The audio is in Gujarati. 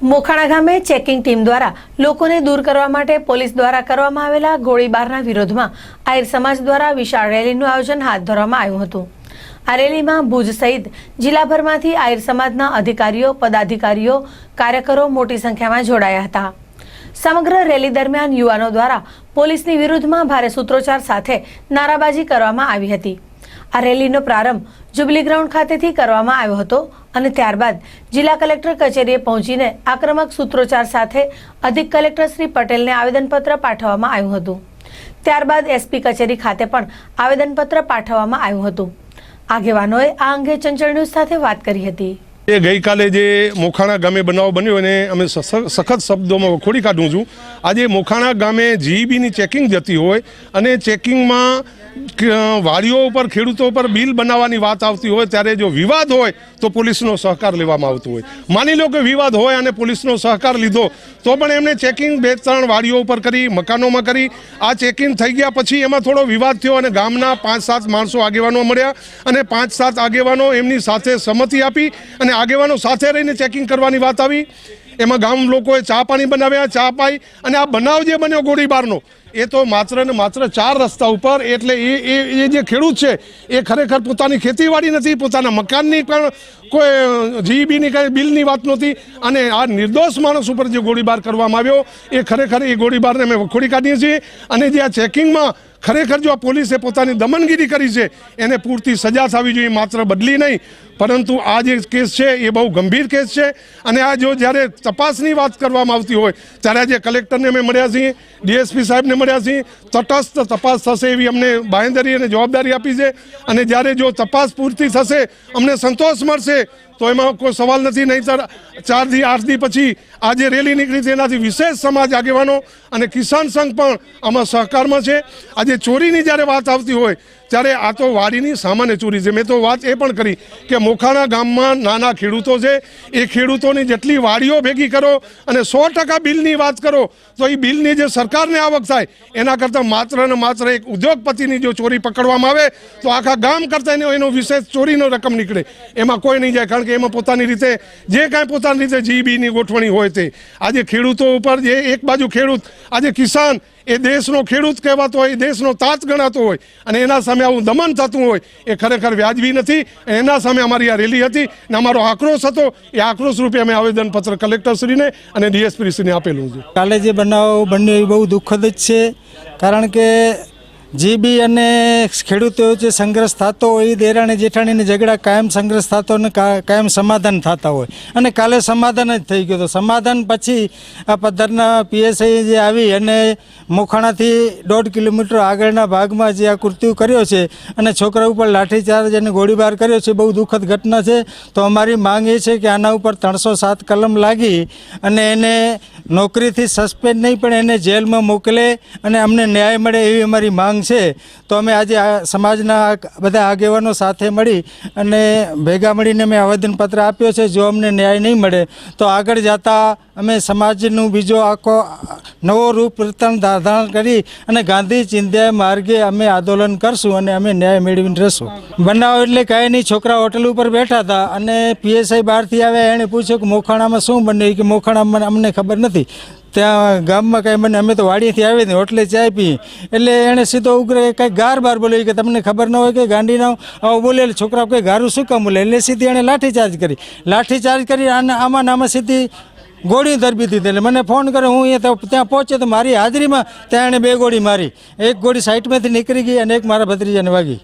મોખાણા ગામે ચેકિંગ ટીમ દ્વારા લોકોને દૂર કરવા માટે પોલીસ દ્વારા કરવામાં આવેલા ગોળીબારના વિરોધમાં આહિર સમાજ દ્વારા વિશાળ રેલીનું આયોજન હાથ ધરવામાં આવ્યું હતું. આ રેલીમાં ભુજ સહિત જિલ્લાભરમાંથી આહિર સમાજના અધિકારીઓ, પદાધિકારીઓ, કાર્યકરો મોટી સંખ્યામાં જોડાયા હતા. સમગ્ર રેલી દરમિયાન યુવાનો દ્વારા પોલીસની વિરુદ્ધમાં ભારે સૂત્રોચ્ચાર સાથે નારાબાજી કરવામાં આવી હતી. આ રેલીનો પ્રારંભ જુબલી ગ્રાઉન્ડ ખાતેથી કરવામાં આવ્યો હતો અને ત્યારબાદ જિલ્લા કલેક્ટર કચેરીએ પહોંચીને આક્રમક સૂત્રોચ્ચાર સાથે અધિક કલેક્ટર શ્રી પટેલને આવેદનપત્ર પાઠવવામાં આવ્યું હતું. ત્યારબાદ એસપી કચેરી ખાતે પણ આવેદનપત્ર પાઠવવામાં આવ્યું હતું. આગેવાનોએ આ અંગે ચંચળ ન્યૂઝ સાથે વાત કરી હતી. એ ગઈકાલે જે મોખાણા ગામે બનાવ બન્યો એને અમે સખત શબ્દોમાં વખોડી કાઢું છું. આજે મોખાણા ગામે જીઈબીની ચેકિંગ જતી હોય અને ચેકિંગમાં વાડીઓ ઉપર, ખેડૂતો ઉપર બિલ બનાવવાની વાત આવતી હોય, ત્યારે જો વિવાદ હોય તો પોલીસનો સહકાર લેવામાં આવતો હોય. માની લો કે વિવાદ હોય અને પોલીસનો સહકાર લીધો, તો પણ એમને ચેકિંગ બે ત્રણ વાડીઓ ઉપર કરી, મકાનોમાં કરી. આ ચેકિંગ થઈ ગયા પછી એમાં થોડો વિવાદ થયો અને ગામના પાંચ સાત માણસો આગેવાનો મળ્યા અને પાંચ સાત આગેવાનો એમની સાથે સંમતિ આપી અને આગેવાનો સાથે રહીને ચેકિંગ કરવાની વાત આવી. એમાં ગામ લોકોએ ચા પાણી બનાવ્યા, ચા પાઈ અને આ બનાવ જે બન્યો ગોળીબારનો, એ તો માત્ર ને માત્ર ચાર રસ્તા ઉપર, એટલે એ એ એ જે ખેડૂત છે, એ ખરેખર પોતાની ખેતીવાડી નથી, પોતાના મકાનની પણ કોઈ જીઈબીની કાંઈ બિલની વાત નહોતી. અને આ નિર્દોષ માણસ ઉપર જે ગોળીબાર કરવામાં આવ્યો, એ ખરેખર એ ગોળીબારને અમે વખોડી કાઢીએ છીએ. અને જે આ ચેકિંગમાં ખરેખર જો આ પોલીસે પોતાની દમનગીરી કરી છે, એને પૂરતી સજા થવી જોઈએ માત્ર બદલી નહીં, પરંતુ આ જે કેસ છે, એ બહુ ગંભીર કેસ છે. અને આ જો જ્યારે તપાસની વાત કરવામાં આવતી હોય, ત્યારે આજે કલેક્ટરને અમે મળ્યા છીએ, ડીએસપી સાહેબને મળ્યા છીએ. તટસ્થ તપાસ થશે એવી અમને બાંહેધરી અને જવાબદારી આપી છે. અને જ્યારે જો તપાસ પૂરતી થશે, અમને સંતોષ મળશે તો એમાં કોઈ સવાલ નથી નહીંતર ચારથી આઠ દી પછી આ જે રેલી નીકળી છે. એનાથી વિશેષ સમાજ આગેવાનો અને કિસાન સંઘ પણ આમાં સહકારમાં છે. આજે ચોરીની જ્યારે વાત આવતી હોય ત્યારે આ તો વાડીની સામાન્ય ચોરી છે. મેં તો વાત એ પણ કરી કે મોખાણા ગામમાં નાના ખેડૂતો છે. એ ખેડૂતોની જેટલી વાડીઓ ભેગી કરો અને સો ટકા બિલની વાત કરો, તો એ બિલની જે સરકારને આવક થાય, એના કરતાં માત્ર ને માત્ર એક ઉદ્યોગપતિની જો ચોરી પકડવામાં આવે, તો આખા ગામ કરતાં એનો વિશેષ ચોરીનો રકમ નીકળે. એમાં કોઈ નહીં જાય, કારણ કે એમાં પોતાની રીતે જે કાંઈ પોતાની રીતે જીબીની ગોઠવણી હોય તે. આજે ખેડૂતો ઉપર જે એક બાજુ ખેડૂત, આજે કિસાન એ દેશનો ખેડૂત કહેવાતો હોય, એ દેશનો તાત ગણાતો હોય અને એના સામે આવું દમન થતું હોય, એ ખરેખર વ્યાજબી નથી એના સામે અમારી આ રેલી હતી ને અમારો આક્રોશ હતો. એ આક્રોશ રૂપે અમે આવેદનપત્ર કલેક્ટરશ્રીને અને ડીએસપીશ્રીને આપેલું છે કાલે જે બનાવ બન્યો એ બહુ દુઃખદ જ છે, કારણ કે જીબી અને ખેડૂતો જે સંઘર્ષ થતો હોય એ દેરાણી જેઠાણીને ઝઘડા કાયમ સંઘર્ષ થતો અને કાયમ સમાધાન થતા હોય. અને કાલે સમાધાન જ થઈ ગયું હતું. સમાધાન પછી આ પદ્ધરના પીએસઆઈ જે આવી અને મોખાણાથી દોઢ કિલોમીટર આગળના ભાગમાં જે આ કૃત્યુ કર્યો છે અને છોકરા ઉપર લાઠીચાર્જ અને ગોળીબાર કર્યો છે, બહુ દુઃખદ ઘટના છે. તો અમારી માંગ એ છે કે આના ઉપર ત્રણસો સાત કલમ લાગી અને એને નોકરીથી સસ્પેન્ડ નહીં, પણ એને જેલમાં મોકલે અને અમને ન્યાય મળે એવી અમારી માંગ છે, તો અમે આજે આ સમાજના બધા આગેવાનો સાથે મળી અને ભેગા મળીને મેં આવેદનપત્ર આપ્યો છે, જો અમને ન્યાય નહીં મળે, તો આગળ જતા અમે સમાજનું બીજો આખો નવો રૂપ પ્રતન ધારણ કરી અને ગાંધી ચિંધ્યા માર્ગે અમે આંદોલન કરશું અને અમે ન્યાય મેળવીને રહીશું. બનાવ એટલે કાંઈ નહીં છોકરા હોટલ ઉપર બેઠા હતા અને પીએસઆઈ બહારથી આવ્યા, એણે પૂછ્યું કે મોખાણામાં શું બન્યું? કે મોખાણામાં અમને ખબર નથી. ત્યાં ગામમાં કાંઈ મને અમે તો વાડીએથી આવી હતી હોટલે ચાય પી એટલે એણે સીધો ઉગ્ર કાંઈ ગાર બાર બોલ્યો. કે તમને ખબર ન હોય કે ગાંડીના આવું બોલે છોકરા કોઈ ગારું શું કામ બોલે? એટલે સીધી એણે લાઠીચાર્જ કરી. લાઠીચાર્જ કરી અને આમાં નામાં સીધી ગોળી ધરબી દીધી એટલે મને ફોન કર્યો, હું અહીંયા ત્યાં પહોંચ્યો તો મારી હાજરીમાં ત્યાં એણે બે ગોળી મારી. એક ગોળી સાઈડમાંથી નીકળી ગઈ અને એક મારા ભત્રીજાને વાગી.